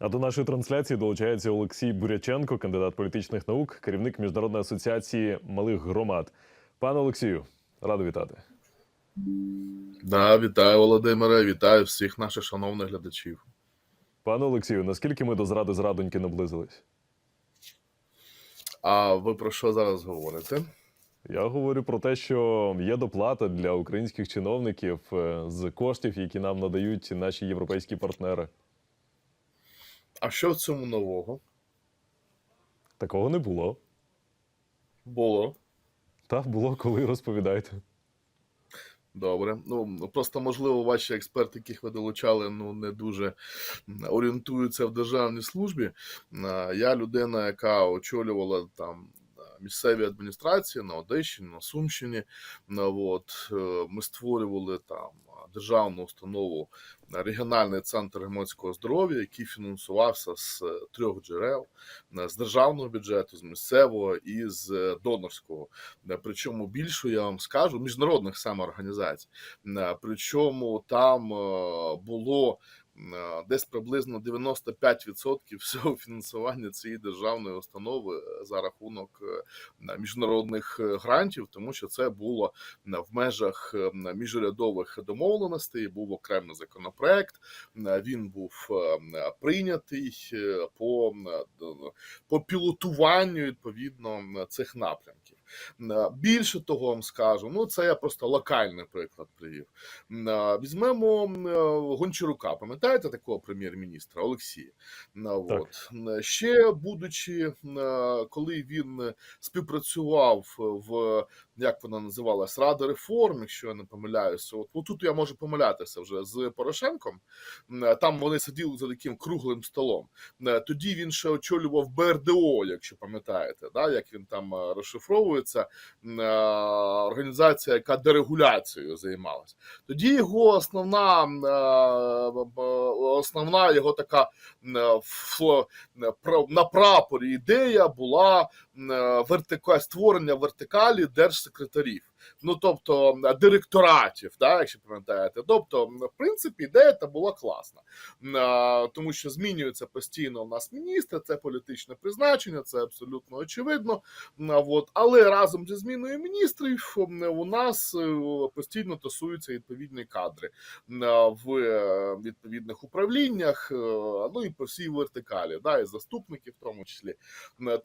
А до нашої трансляції долучається Олексій Буряченко, кандидат політичних наук, керівник міжнародної асоціації малих громад. Пане Олексію, радий вітати. Да, вітаю, Володимире, вітаю всіх наших шановних глядачів. Пане Олексію, наскільки ми до зради зрадоньки наблизились? А ви про що зараз говорите? Я говорю про те, що є доплата для українських чиновників е, з коштів, які нам надають наші європейські партнери. А що в цьому нового? Такого не було. Було. Так, було, коли розповідаєте. Добре. Ну просто можливо, ваші експерти, яких ви долучали, ну не дуже орієнтуються в державній службі. Я людина, яка очолювала там місцеві адміністрації на Одещині, на Сумщині. Ну, От е, ми створювали там державну установу е, регіональний центр громадського здоров'я, який фінансувався з е, трьох джерел: е, з державного бюджету, з місцевого і з донорського. Причому більше я вам скажу міжнародних саме організацій. Е, Причому там було десь приблизно 95% всього фінансування цієї державної установи е, за рахунок е, міжнародних е, грантів, тому що це було е, в межах е, міжурядових домовленостей. Був окремий законопроект. е, Він був е, прийнятий е, по, е, по пілотуванню відповідно цих напрямків. Е, Більше того, вам скажу, ну це я просто локальний приклад привів. Е, Візьмемо е, Гончарука, пам'ятаєте такого прем'єр-міністра Олексія? От. Ще будучи, коли він співпрацював в як вона називалась Рада реформ, якщо я не помиляюся, от, от тут я можу помилятися вже з Порошенком. Там вони сиділи за таким круглим столом. Тоді він ще очолював БРДО, якщо пам'ятаєте, да, як він там е, розшифровується, е, організація, яка дерегуляцією займалась. Тоді його основна, е, основна його така е, на прапорі ідея була вертика, створення вертикалі держсекретарів. Ну, тобто директоратів, да, якщо пам'ятаєте. Тобто, в принципі, ідея та була класна, тому що змінюється постійно у нас міністр, це політичне призначення, це абсолютно очевидно. От. Але разом зі зміною міністрів у нас е, постійно тасуються відповідні кадри в е, відповідних управліннях, е, ну і по всій вертикалі, да, і заступники в тому числі.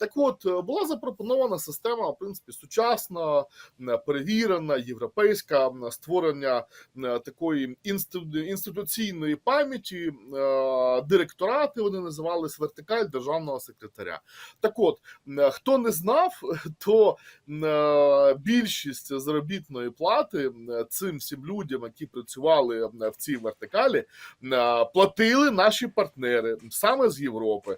Так от, була запропонована система, в принципі, сучасна, м, перевірена, європейська, створення такої інституційної пам'яті, е, директорати вони називались вертикаль державного секретаря. Так от, хто не знав, то е, більшість заробітної плати цим всім людям, які працювали в цій вертикалі, е, платили наші партнери саме з Європи.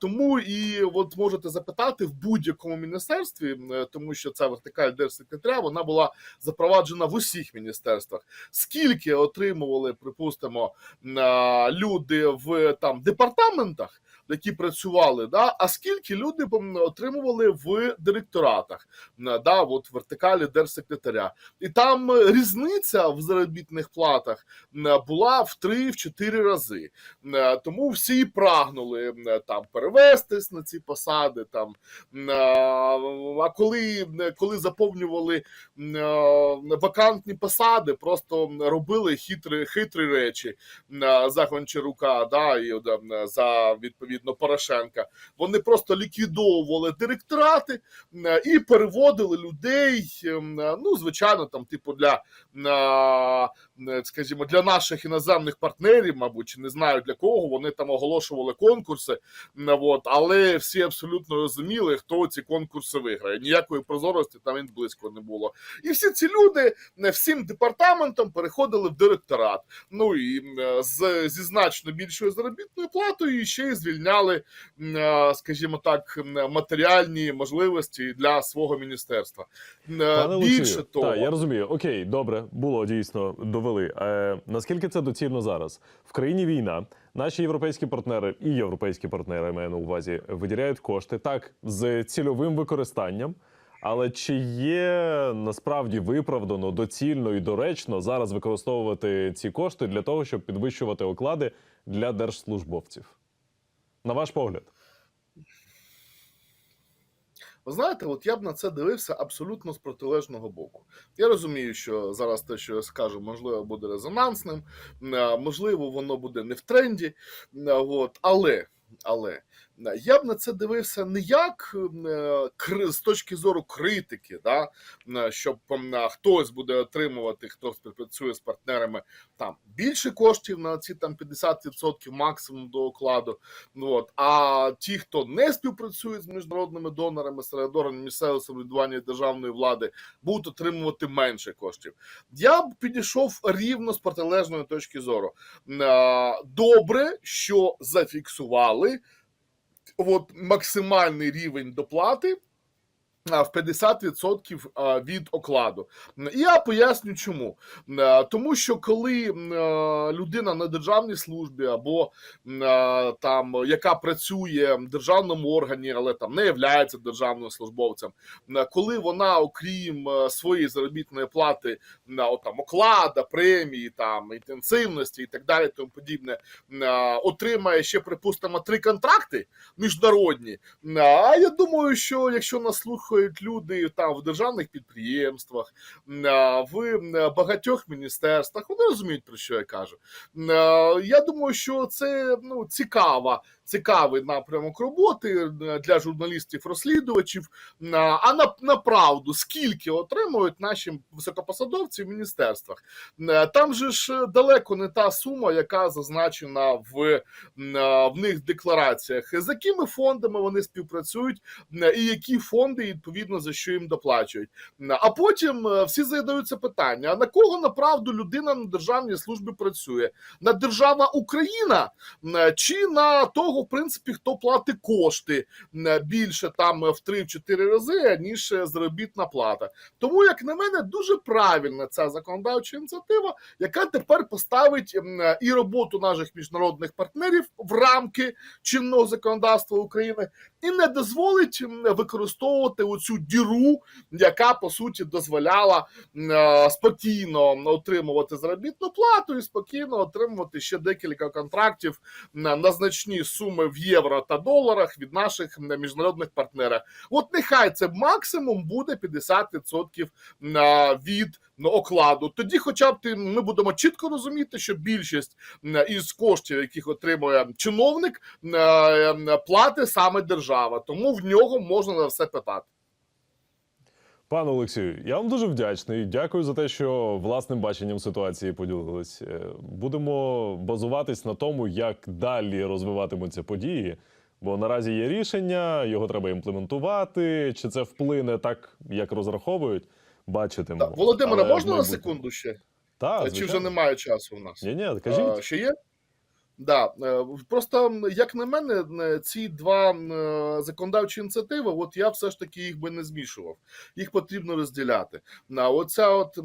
Тому і от можете запитати в будь-якому міністерстві, тому що ця вертикаль держсекретаря вона була запроваджена в усіх міністерствах. Скільки отримували, припустимо, люди в там департаментах, які працювали, да, а скільки люди отримували в директоратах, да, от вертикалі держсекретаря. І там різниця в заробітних платах була в 3-4 рази. Тому всі прагнули там перевестись на ці посади. Там а коли, коли заповнювали вакантні посади, просто робили хитрі, хитрі речі е, за Гончарука, да, і е, за відповідно Порошенка. Вони просто ліквідовували директорати е, і переводили людей. е, Ну, звичайно, там, типу, для е, е, скажімо, для наших іноземних партнерів, мабуть, не знаю для кого, вони там оголошували конкурси. От, але всі абсолютно розуміли, хто ці конкурси виграє. Ніякої прозорості там він близько не було. І всі ці люди не всім департаментом переходили в директорат. Ну і е, з, зі значно більшою заробітною платою і ще й звільняли, е, скажімо так, матеріальні можливості для свого міністерства. Е, Пане Більше Олексію, того, так, я розумію. Окей, добре, було дійсно довели. Е, наскільки це доцільно зараз? В країні війна. Наші європейські партнери і європейські партнери маю на увазі виділяють кошти так з цільовим використанням. Але чи є насправді виправдано, доцільно і доречно зараз використовувати ці кошти для того, щоб підвищувати оклади для держслужбовців? На ваш погляд? Ви знаєте, от я б на це дивився абсолютно з протилежного боку. Я розумію, що зараз те, що я скажу, можливо, буде резонансним, можливо, воно буде не в тренді. От, але, але я б на це дивився не як е, з точки зору критики, да, е, щоб е, хтось буде отримувати, хто співпрацює з партнерами там більше коштів на ці там 50% максимум до окладу. Ну, от. А ті, хто не співпрацює з міжнародними донорами, серед органів місцевого самоврядування державної влади, будуть отримувати менше коштів. Я б підійшов рівно з протилежної точки зору. Добре, що зафіксували от, максимальний рівень доплати. В 50% від окладу. Я поясню чому. Тому що коли людина на державній службі або там яка працює в державному органі, але там не є державним службовцем, коли вона, окрім своєї заробітної плати от, там оклада, премії, там інтенсивності і так далі, тому подібне, отримає ще, припустимо, три контракти міжнародні. А я думаю, що якщо нас слухають люди там в державних підприємствах, в багатьох міністерствах, вони розуміють про що я кажу. Я думаю, що це ну цікава. Цікавий напрямок роботи для журналістів-розслідувачів. А на, на правду, скільки отримують наші високопосадовці в міністерствах? Там же ж далеко не та сума, яка зазначена в, в них деклараціях, з якими фондами вони співпрацюють, і які фонди відповідно за що їм доплачують. А потім е, всі задаються питання: на кого направду людина на державній службі працює? На держава Україна е, чи на того, в принципі, хто платить кошти е, більше там в 3-4 рази, ніж заробітна плата. Тому, як на мене, дуже правильна ця законодавча ініціатива, яка тепер поставить і роботу наших міжнародних партнерів в рамки чинного законодавства України і не дозволить використовувати оцю діру, яка по суті дозволяла е, спокійно отримувати заробітну плату і спокійно отримувати ще декілька контрактів на, на значні суми в євро та доларах від наших міжнародних партнерів. От нехай це максимум буде 50% на- від ну, окладу. Тоді, хоча б ти ми будемо чітко розуміти, що більшість із коштів, яких отримує чиновник, е, саме держава. Тому в нього можна на все питати. Пане Олексію, я вам дуже вдячний. Дякую за те, що власним баченням ситуації поділились. Е, Будемо базуватись на тому, як далі розвиватимуться події. Бо наразі є рішення, його треба імплементувати. Чи це вплине так, як розраховують? Так, Володимире, Але можна на секунду ще? Так, Чи вже немає часу у нас? Ні, ні, А, кажіть. ще є? Да, е, просто як на мене, е, ці два е, законодавчі ініціативи, от я все ж таки їх би не змішував. Їх потрібно розділяти. На оця от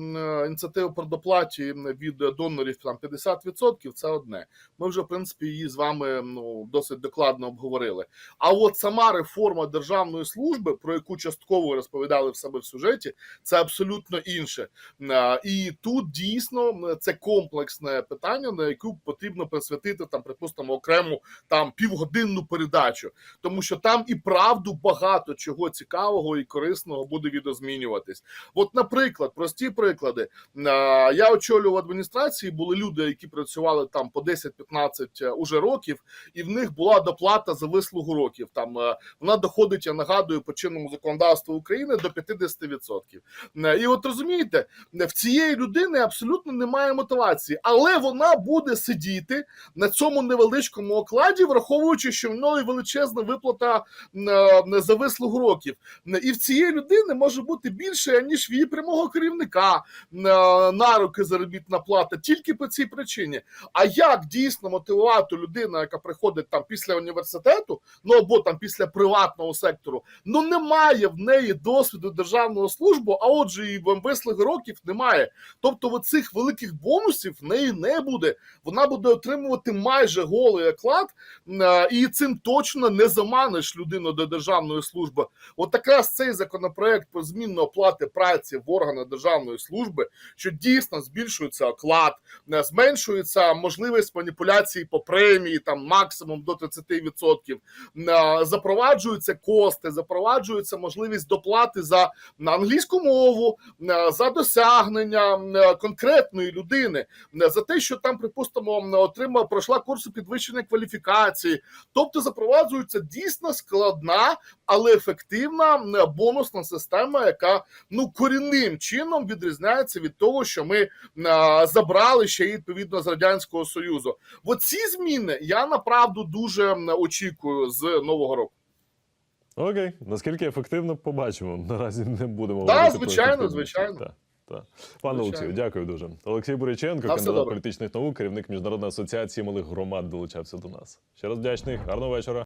ініціатива про доплаті від донорів там 50% це одне. Ми вже в принципі її з вами ну досить докладно обговорили. А от сама реформа державної служби, про яку частково розповідали в себе в сюжеті, це абсолютно інше. І тут дійсно це комплексне питання, на яку потрібно присвятити там, припустимо, окрему там півгодинну передачу, тому що там і правду багато чого цікавого і корисного буде відозмінюватись. От, наприклад, прості приклади. Е, Я очолював адміністрації, були люди, які працювали там по 10-15 уже років, і в них була доплата за вислугу років. Там е, вона доходить, я нагадую, по чинному законодавству України до 50%. Е, І от розумієте, в цієї людини абсолютно немає мотивації, але вона буде сидіти на цьому невеличкому окладі, враховуючи, що в неї величезна виплата е, за вислугу років. Е, І в цієї людини може бути більше ніж в її прямого керівника е, на руки заробітна плата тільки по цій причині. А як дійсно мотивувати людину, яка приходить там після університету, ну або там після приватного сектору, ну немає в неї досвіду державного службу, а отже, і вислуги років немає. Тобто, цих великих бонусів в неї не буде. Вона буде отримувати майже голий оклад, е, і цим точно не заманиш людину до державної служби. От якраз цей законопроект про зміну оплати праці в органах державної служби, що дійсно збільшується оклад, е, зменшується можливість маніпуляції по премії, там максимум до 30%, е, запроваджуються кости, запроваджується можливість доплати за на англійську мову, за досягнення конкретної людини, за те, що там, припустимо, отримала пройшла курси підвищеної кваліфікації. Тобто запроваджується дійсно складна, але ефективна бонусна система, яка ну корінним чином відрізняється від того, що ми е, забрали ще відповідно з радянського союзу. Оці зміни я направду дуже очікую з нового року. Окей, наскільки ефективно, побачимо. Наразі не будемо про звичайно, звичайно. Так, так. Пане. Олексію, дякую дуже. Олексій Буряченко, кандидат політичних наук, керівник міжнародної асоціації малих громад, долучався до нас. Ще раз вдячний, гарного вечора.